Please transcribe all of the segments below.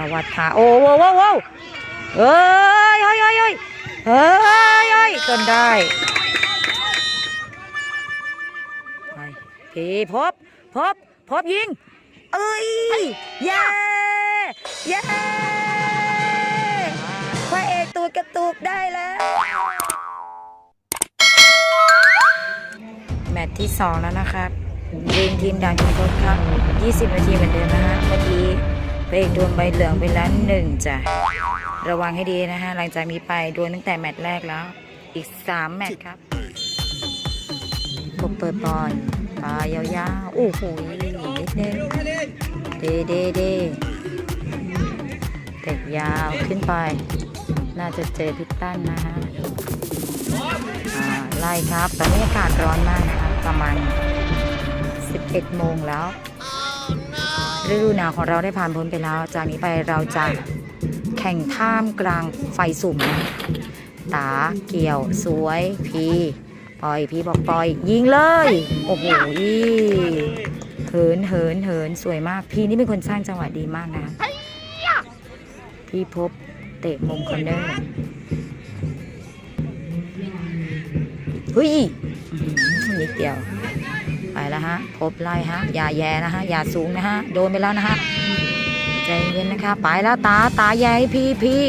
สวัสดีค่ะโอ้โหโว้โว้เอ้ยเฮ้ยเฮ้ยเฮ้ยเฮ้ยเฮ้ยจนได้ไปพี่พบพบพบยิง เอ้ยเย้เย้พระเอกตูดกระตุกได้แล้วแมตช์ที่ 2 แล้วนะครับยิงทีมด่านคุณทศครับ 20 นาทีเหมือนเดิมนะฮะเมื่อกี้ พระเอกโดนใบเหลืองไปแล้วหนึ่งจ้ะ ระวังให้ดีนะฮะ หลังจากนี้ไปโดนตั้งแต่แมตช์แรกแล้ว อีก 3 แมตช์ครับผมเปิดบอลปายาวๆโอ้โหนิดนึงเดเดเดเตะยาวขึ้นไป น่าจะเจอพิตตันนะฮะไล่ครับ ตอนนี้อากาศร้อนมากนะครับ ประมาณ 11 โมงแล้ว ฤดูหนาวของเราได้ผ่านพ้นไปแล้ว จากนี้ไปเราจะแข่งท่ามกลางไฟสุ่ม ตาเกี่ยว สวย พีปล่อย พีบอกปล่อย ยิงเลย โอ้โหเหินเหินเหินสวยมาก พีนี่เป็นคนสร้างจังหวะดีมากนะ พี่พบเตะมุมคอนเนอร์เฮ้ยนิดเดียว แล้วฮะพบไล่ฮะ อย่าแย่นะฮะ อย่าสูงนะฮะ โดนไปแล้วนะฮะ ใจเย็นนะคะ ไปแล้วตา ตาแย่ให้พี่พี่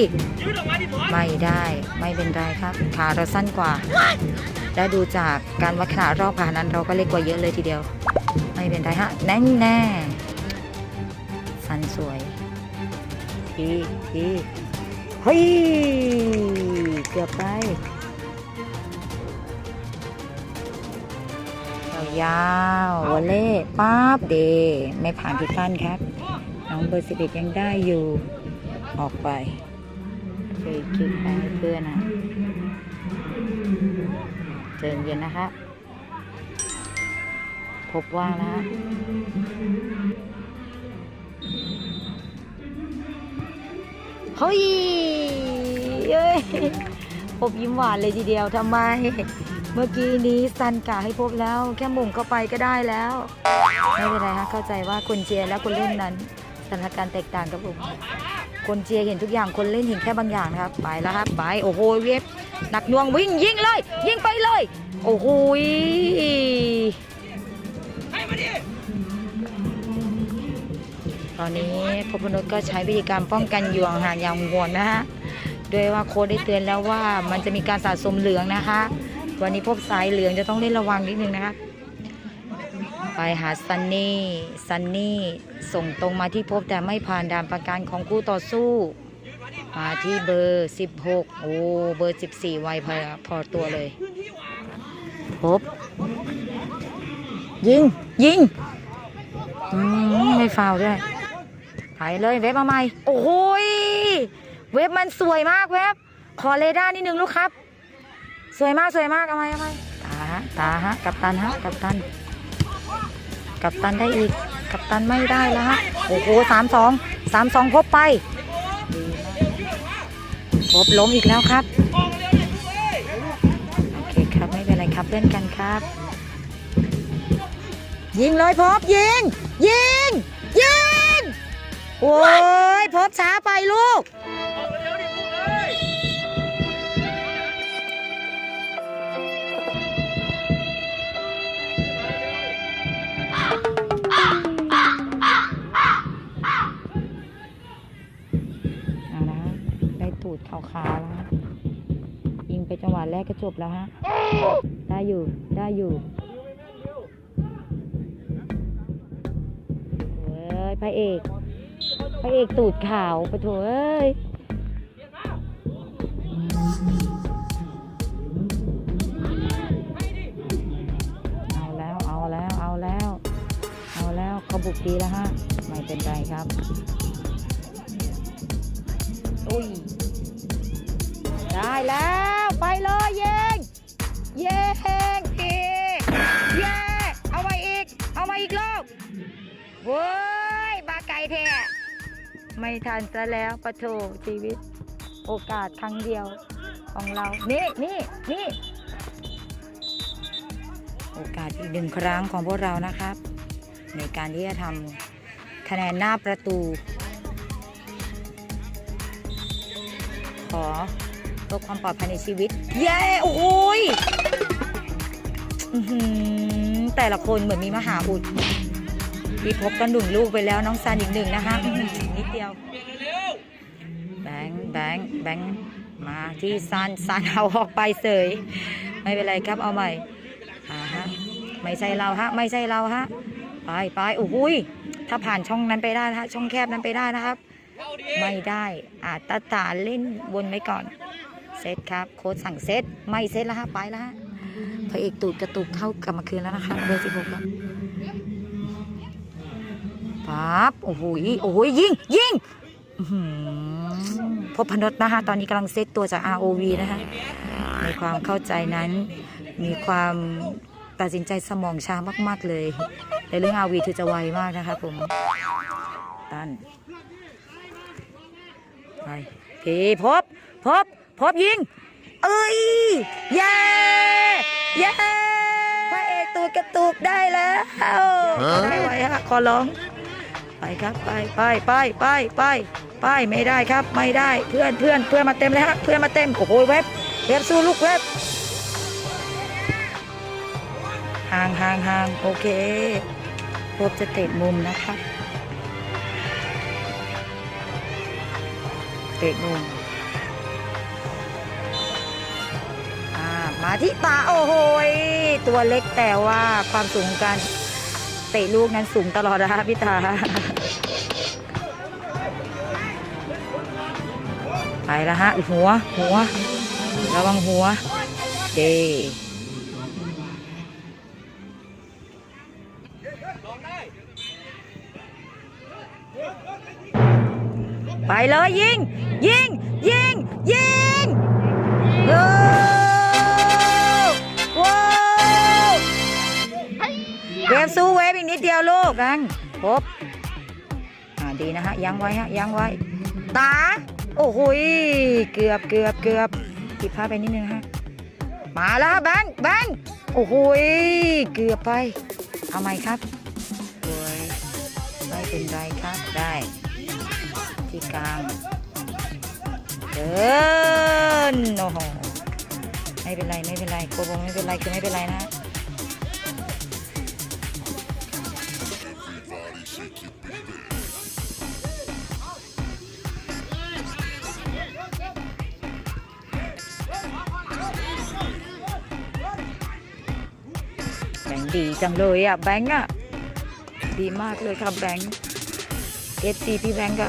ไม่ได้ ไม่เป็นไรครับ ขาเราสั้นกว่า และดูจากการวัดขนาดรอบขานั้นเราก็เล็กกว่าเยอะเลยทีเดียว ไม่เป็นไรฮะ แน่แน่สันสวยพี่พี่เฮ้ย เกือบไป ยาวๆวอลเล่ป๊าบเดย์ไม่ผ่านพิตันครับ น้องเบอร์สิบเอ็ดยังได้อยู่ ออกไปฟรีคิกไปให้เพื่อนนะเจนเย็นนะคะพบว่างแล้วฮะเฮ้ยเอ้ยพบยิ้มหวานเลยทีเดียวทำไม เมื่อกี้นี้ซันกะให้พบแล้ว แค่หมุงเข้าไปก็ได้แล้ว ไม่เป็นไรฮะเข้าใจว่าคนเชียและคนเล่นนั้นสถานการณ์แตกต่างครับผมคนเชียเห็นทุกอย่างคนเล่นเห็นแค่บางอย่างนะครับ ไปแล้วครับไปโอ้โหเวฟหนักน่วงวิ่งยิงเลย ยิงไปเลย โอ้โหตอนนี้พบนุษย์ก็ใช้วิธีการป้องกันยู่ห่างอย่างห่วงนะฮะโดยว่าโค้ดได้เตือนแล้วว่ามันจะมีการสะสมเหลืองนะคะ วันนี้พบสายเหลืองจะต้องเล่นระวังนิดนึงนะครับไปหาซันนี่ ซันนี่ส่งตรงมาที่พบแต่ไม่ผ่านด่านประกันของคู่ต่อสู้ มาที่เบอร์ 16 โอ้เบอร์ 14 ไวพอพอตัวเลย พบ ยิง ยิงอืมไม่ฟาวล์ด้วยไปเลยเว็บมาใหม่ โอ้โหยเว็บมันสวยมากเว็บ ขอเรดาร์นิดนึงลูกครับ สวยมากสวยมากเอาไหมเอาไหมตาฮะตาฮะกับตันฮะกับตัน กับตันได้อีก กับตันไม่ได้แล้วฮะโอ้โหสามสองสามสองพบไปดีมากพบล้มอีกแล้วครับโอเคครับไม่เป็นไรครับเล่นกันครับ ยิงเลยพบยิง ยิง ยิงโอ้ยพบช้าไปลูก ขาวๆแล้วฮะยิงไปจังหวะแรกก็จบแล้วฮะ ได้อยู่ได้อยู่เอ้ยพระเอกพระเอกตูดขาวปะโถเอ้ยเอาแล้วเอาแล้วเอาแล้ว เอาแล้วเขาบุกดีแล้วฮะ ไม่เป็นไรครับ อุ้ย ได้แล้ว ไปเลยเยิงเยิงอีเย่เอามาอีก เอามาอีกลูกโว้ยบาไก่เทะไม่ทันซะแล้วปะโถชีวิต โอกาสครั้งเดียวของเรา นี่นี่นี่โอกาสอีกหนึ่งครั้งของพวกเรานะครับ ในการที่จะทำคะแนนหน้าประตู ขอ พื่อความปลอดภัยในชีวิต เย้โอ้โหยอื้อหือแต่ละคนเหมือนมีมหาอุดพี่พบกันหนึ่งลูกไปแล้วน้องซันอีกหนึ่งนะคะนิดเดียว แบงค์แบงค์แบงค์มาที่ซันซันเอาออกไปเสย ไม่เป็นไรครับเอาใหม่อ่าฮะไม่ใช่เราฮะ ไม่ใช่เราฮะไปไปโอ้โหยถ้าผ่านช่องนั้นไปได้นะฮะช่องแคบนั้นไปได้นะครับ ไม่ได้อาตาตาเล่นวนไว้ก่อน เซตครับ โค้ดสั่งเซตไม่เซตแล้วฮะไปแล้วฮะพระเอกตูดกระตุกเข้ากลับมาคืนแล้วนะคะเบอร์สิบหกครับปั๊บโอ้โหโอ้โหยยิงยิงพบพนศนะคะตอนนี้กำลังเซตตัวจาก ROV นะคะในความเข้าใจนั้น มีความตัดสินใจสมองช้ามาก ๆ เลย ในเรื่อง RV ถือจะไวมากนะคะผมตันไปพีพบพบ พบยิง เอ้ยเย้เย้พระเอกตูดกระตุกได้แล้วไม่ไหวฮะขอร้องไปครับไปไปไปไปไปไปไม่ได้ครับไม่ได้เพื่อนเพื่อนเพื่อนมาเต็มเลยฮะเพื่อนมาเต็มโอ้โหเว็บเว็บสู้ลูกเว็บห่างห่างห่างโอเคพบจะเตะมุมนะคะเตะมุม มาที่ตาโอ้โหตัวเล็กแต่ว่าความสูงการเตะลูกนั้นสูงตลอดนะคะพี่ตาไปแล้วฮะหัวหัวระวังหัวเดไปเลยยิง ยิง ยิง ยิงโอ้ว้ ฟสู้เวฟอีกนิดเดียวลูกกันพบอ่าดีนะฮะยังไว้ฮะยังไว้ ตา โอ้โหเกือบเกือบเกือบผิดพลาไปนิดนึงฮะมาแล้วแบงค์แบงค์โอ้โหเกือบไป เอาไหมครับโอ้ยไม่เป็นไรครับได้ ที่กลางเดินโอ้โหไม่เป็นไรไม่เป็นไรโกโบไม่เป็นไรคือไม่เป็นไรนะ ดีจังเลยอะแบงค์อะ ดีมากเลยครับแบงค์เอฟซีพี่แบงค์ก็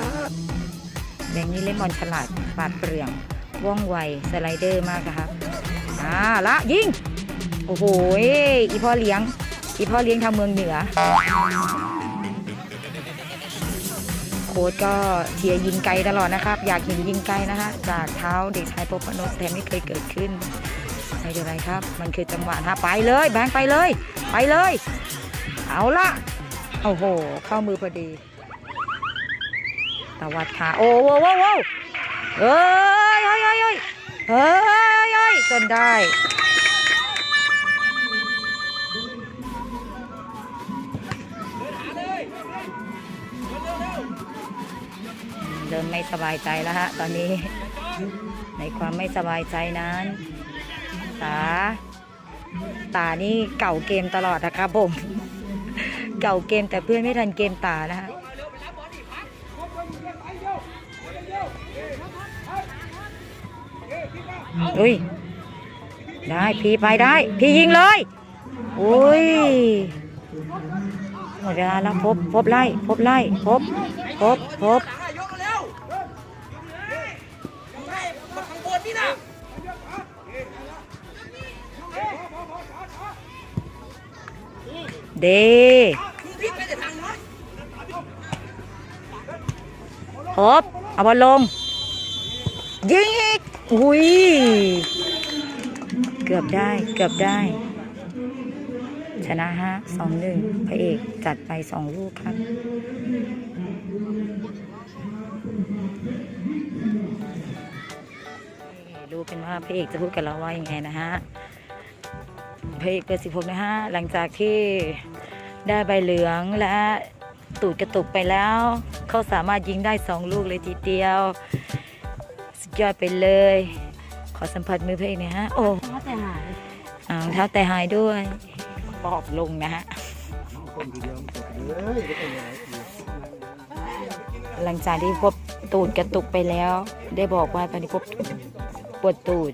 แบงค์นี่เล่นบอลฉลาดปาดเปรื่องว่องไวสไลเดอร์มากอะครับอ่าละยิง โอ้โหอีพ่อเลี้ยง อีพ่อเลี้ยงทางเมืองเหนือ โค้ชก็เชียร์ยิงไกลตลอดนะครับ อยากเห็นยิงไกลนะคะ จากเท้าเด็กชายปพนศแต่ไม่เคยเกิดขึ้น ไม่เป็นไรครับ มันคือจังหวะนะไปเลยแบงค์ไปเลย ไปเลย เอาละโอ้โห เข้ามือพอดีตวัดขาโอ้โหโว้โว้เอ้ยเฮ้ยเฮ้ยเฮ้ยเฮ้ยเฮ้ยจนได้เริ่มไม่สบายใจแล้วฮะ ตอนนี้ ในความไม่สบายใจนั้น ตาตานี่เก่าเกมตลอดนะครับผม เก่าเกมแต่เพื่อนไม่ทันเกมตานะฮะอุ้ย ได้พี่ไปได้ พี่ยิงเลยอุ้ยหมดเวลาแล้วพบ พบไล่ พบไล่ พบ พบ พบ เดพี่ไปแต่ทางนู้นพบเอาบอลลง ยิงอีก อุ้ย เกือบได้ เกือบได้ ชนะฮะสองหนึ่งพระเอกจัดไปสองลูกครับรู้กันว่าพระเอกจะพูดกับเราว่ายังไงนะฮะพระเอกเบอร์สิบหกนะฮะ หลังจากที่ ได้ใบเหลืองและตูดกระตุกไปแล้ว เขาสามารถยิงได้สองลูกเลยทีเดียว สุดยอดไปเลย ขอสัมผัสมือเพลงหน่อยฮะ โอ้ถ้าแต่หายอ่ารองเท้าแต่หายด้วยปอบลงนะฮะหลังจากที่พบตูดกระตุกไปแล้ว ได้บอกว่าตอนนี้พบปวดตูด